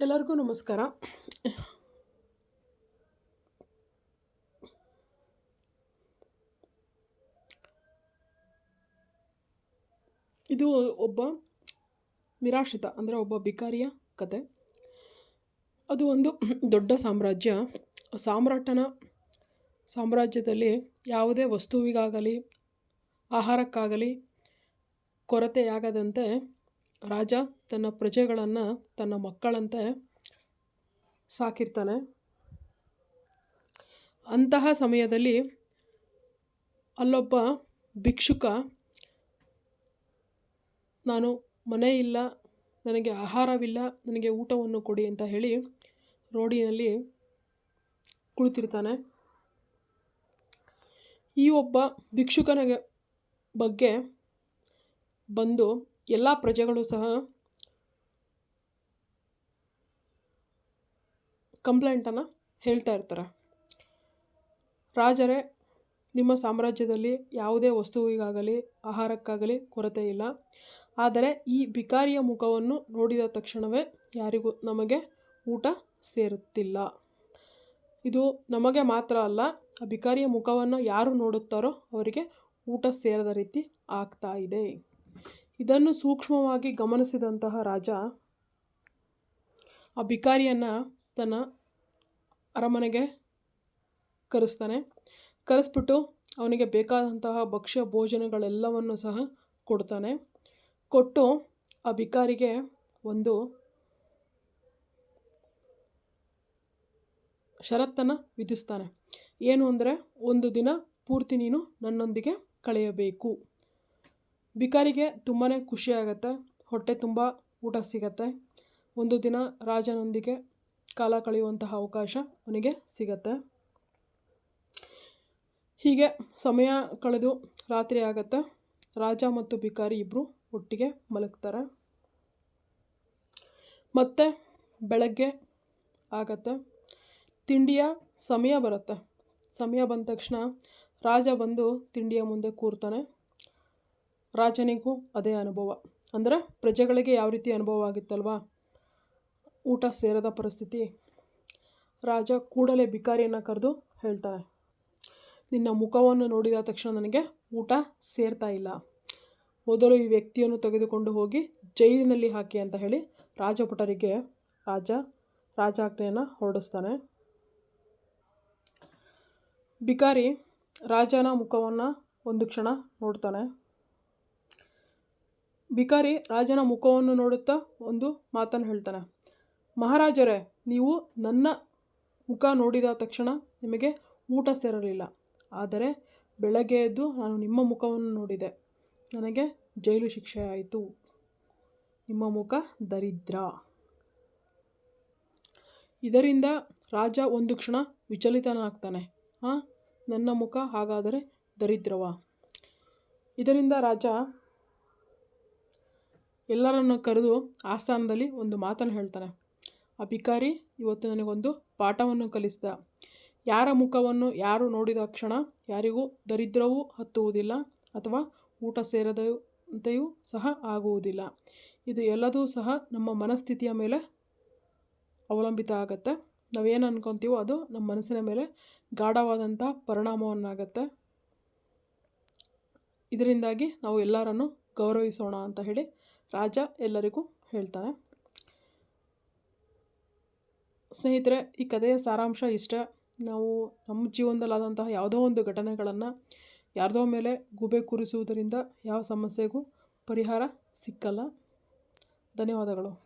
ಎಲ್ಲರಿಗೂ ನಮಸ್ಕಾರ. ಇದು ಒಬ್ಬ ನಿರಾಶ್ರಿತ, ಅಂದರೆ ಒಬ್ಬ ಭಿಕಾರಿಯ ಕತೆ. ಅದು ಒಂದು ದೊಡ್ಡ ಸಾಮ್ರಾಜ್ಯ. ಸಾಮ್ರಾಟನ ಸಾಮ್ರಾಜ್ಯದಲ್ಲಿ ಯಾವುದೇ ವಸ್ತುವಿಗಾಗಲಿ, ಆಹಾರಕ್ಕಾಗಲಿ ಕೊರತೆಯಾಗದಂತೆ ರಾಜ ತನ್ನ ಪ್ರಜೆಗಳನ್ನು ತನ್ನ ಮಕ್ಕಳಂತೆ ಸಾಕಿರ್ತಾನೆ. ಅಂತಹ ಸಮಯದಲ್ಲಿ ಅಲ್ಲೊಬ್ಬ ಭಿಕ್ಷುಕ, ನಾನು ಮನೆ ಇಲ್ಲ, ನನಗೆ ಆಹಾರವಿಲ್ಲ, ನನಗೆ ಊಟವನ್ನು ಕೊಡಿ ಅಂತ ಹೇಳಿ ರೋಡಿನಲ್ಲಿ ಕುಳಿತಿರ್ತಾನೆ. ಈ ಒಬ್ಬ ಭಿಕ್ಷುಕನ ಬಗ್ಗೆ ಬಂದು ಎಲ್ಲ ಪ್ರಜೆಗಳು ಸಹ ಕಂಪ್ಲೇಂಟನ್ನು ಹೇಳ್ತಾ ಇರ್ತಾರೆ. ರಾಜರೇ, ನಿಮ್ಮ ಸಾಮ್ರಾಜ್ಯದಲ್ಲಿ ಯಾವುದೇ ವಸ್ತುವಿಗಾಗಲಿ, ಆಹಾರಕ್ಕಾಗಲಿ ಕೊರತೆ ಇಲ್ಲ. ಆದರೆ ಈ ಭಿಕಾರಿಯ ಮುಖವನ್ನು ನೋಡಿದ ತಕ್ಷಣವೇ ಯಾರಿಗೂ ನಮಗೆ ಊಟ ಸೇರುತ್ತಿಲ್ಲ. ಇದು ನಮಗೆ ಮಾತ್ರ ಅಲ್ಲ, ಆ ಭಿಕಾರಿಯ ಮುಖವನ್ನು ಯಾರು ನೋಡುತ್ತಾರೋ ಅವರಿಗೆ ಊಟ ಸೇರದ ರೀತಿ ಆಗ್ತಾ ಇದೆ. ಇದನ್ನು ಸೂಕ್ಷ್ಮವಾಗಿ ಗಮನಿಸಿದಂತಹ ರಾಜ ಆ ಭಿಕಾರಿಯನ್ನು ತನ್ನ ಅರಮನೆಗೆ ಕರೆಸ್ತಾನೆ. ಕರೆಸ್ಬಿಟ್ಟು ಅವನಿಗೆ ಬೇಕಾದಂತಹ ಭಕ್ಷ್ಯ, ಭೋಜನಗಳೆಲ್ಲವನ್ನು ಸಹ ಕೊಡ್ತಾನೆ. ಕೊಟ್ಟು ಆ ಭಿಕಾರಿಗೆ ಒಂದು ಷರತ್ತನ್ನು ವಿಧಿಸ್ತಾನೆ. ಏನು ಅಂದರೆ, ಒಂದು ದಿನ ಪೂರ್ತಿ ನೀನು ನನ್ನೊಂದಿಗೆ ಕಳೆಯಬೇಕು. ಭಿಕಾರಿಗೆ ತುಂಬಾ ಖುಷಿಯಾಗತ್ತೆ ಹೊಟ್ಟೆ ತುಂಬ ಊಟ ಸಿಗತ್ತೆ. ಒಂದು ದಿನ ರಾಜನೊಂದಿಗೆ ಕಾಲ ಕಳೆಯುವಂತಹ ಅವಕಾಶ ಅವನಿಗೆ ಸಿಗತ್ತೆ. ಹೀಗೆ ಸಮಯ ಕಳೆದು ರಾತ್ರಿ ಆಗತ್ತೆ. ರಾಜ ಮತ್ತು ಭಿಕಾರಿ ಇಬ್ಬರು ಒಟ್ಟಿಗೆ ಮಲಗ್ತಾರೆ. ಮತ್ತೆ ಬೆಳಗ್ಗೆ ಆಗತ್ತೆ. ತಿಂಡಿಯ ಸಮಯ ಬರುತ್ತೆ. ಸಮಯ ಬಂದ ತಕ್ಷಣ ರಾಜ ಬಂದು ತಿಂಡಿಯ ಮುಂದೆ ಕೂರ್ತಾನೆ. ರಾಜನಿಗೂ ಅದೇ ಅನುಭವ. ಅಂದರೆ ಪ್ರಜೆಗಳಿಗೆ ಯಾವ ರೀತಿ ಅನುಭವ ಆಗಿತ್ತಲ್ವ? ಊಟ ಸೇರದ ಪರಿಸ್ಥಿತಿ. ರಾಜ ಕೂಡಲೇ ಭಿಕಾರಿಯನ್ನು ಕರೆದು ಹೇಳ್ತಾನೆ, ನಿನ್ನ ಮುಖವನ್ನು ನೋಡಿದ ತಕ್ಷಣ ನನಗೆ ಊಟ ಸೇರ್ತಾ ಇಲ್ಲ. ಮೊದಲು ಈ ವ್ಯಕ್ತಿಯನ್ನು ತೆಗೆದುಕೊಂಡು ಹೋಗಿ ಜೈಲಿನಲ್ಲಿ ಹಾಕಿ ಅಂತ ಹೇಳಿ ರಾಜಭಟರಿಗೆ ರಾಜ ರಾಜಾಜ್ಞೆಯನ್ನು ಹೊರಡಿಸ್ತಾನೆ. ಭಿಕಾರಿ ರಾಜನ ಮುಖವನ್ನು ಒಂದು ಕ್ಷಣ ನೋಡ್ತಾನೆ. ಭಿಕಾರಿ ರಾಜನ ಮುಖವನ್ನು ನೋಡುತ್ತಾ ಒಂದು ಮಾತನ್ನು ಹೇಳ್ತಾನೆ, ಮಹಾರಾಜರೇ, ನೀವು ನನ್ನ ಮುಖ ನೋಡಿದ ತಕ್ಷಣ ನಿಮಗೆ ಊಟ ಸೇರಲಿಲ್ಲ. ಆದರೆ ಬೆಳಗ್ಗೆ ಎದ್ದು ನಾನು ನಿಮ್ಮ ಮುಖವನ್ನು ನೋಡಿದೆ. ನನಗೆ ಜೈಲು ಶಿಕ್ಷೆ ಆಯಿತು. ನಿಮ್ಮ ಮುಖ ದರಿದ್ರ. ಇದರಿಂದ ರಾಜ ಒಂದು ಕ್ಷಣ ವಿಚಲಿತನಾಗ್ತಾನೆ. ಹಾಂ ನನ್ನ ಮುಖ ಹಾಗಾದರೆ ದರಿದ್ರವ? ಇದರಿಂದ ರಾಜ ಎಲ್ಲರನ್ನು ಕರೆದು ಆಸ್ಥಾನದಲ್ಲಿ ಒಂದು ಮಾತನ್ನು ಹೇಳ್ತಾನೆ. ಆ ಭಿಕಾರಿ ಇವತ್ತು ನನಗೊಂದು ಪಾಠವನ್ನು ಕಲಿಸಿದ. ಯಾರ ಮುಖವನ್ನು ಯಾರು ನೋಡಿದ ಕ್ಷಣ ಯಾರಿಗೂ ದರಿದ್ರವೂ ಹತ್ತುವುದಿಲ್ಲ ಅಥವಾ ಊಟ ಸೇರದಂತೆಯೂ ಸಹ ಆಗುವುದಿಲ್ಲ. ಇದು ಎಲ್ಲದೂ ಸಹ ನಮ್ಮ ಮನಸ್ಥಿತಿಯ ಮೇಲೆ ಅವಲಂಬಿತ ಆಗುತ್ತೆ. ನಾವೇನು ಅನ್ಕೊತೀವೋ ಅದು ನಮ್ಮ ಮನಸ್ಸಿನ ಮೇಲೆ ಗಾಢವಾದಂಥ ಪರಿಣಾಮವನ್ನಾಗತ್ತೆ. ಇದರಿಂದಾಗಿ ನಾವು ಎಲ್ಲರನ್ನು ಗೌರವಿಸೋಣ ಅಂತ ಹೇಳಿ ರಾಜ ಎಲ್ಲರಿಗೂ ಹೇಳ್ತಾನೆ. ಸ್ನೇಹಿತರೆ, ಈ ಕಥೆಯ ಸಾರಾಂಶ ಇಷ್ಟ. ನಾವು ನಮ್ಮ ಜೀವನದಲ್ಲಾದಂತಹ ಯಾವುದೋ ಒಂದು ಘಟನೆಗಳನ್ನು ಯಾರದೋ ಮೇಲೆ ಗುಬೆ ಕೂರಿಸುವುದರಿಂದ ಯಾವ ಸಮಸ್ಯೆಗೂ ಪರಿಹಾರ ಸಿಕ್ಕಲ್ಲ. ಧನ್ಯವಾದಗಳು.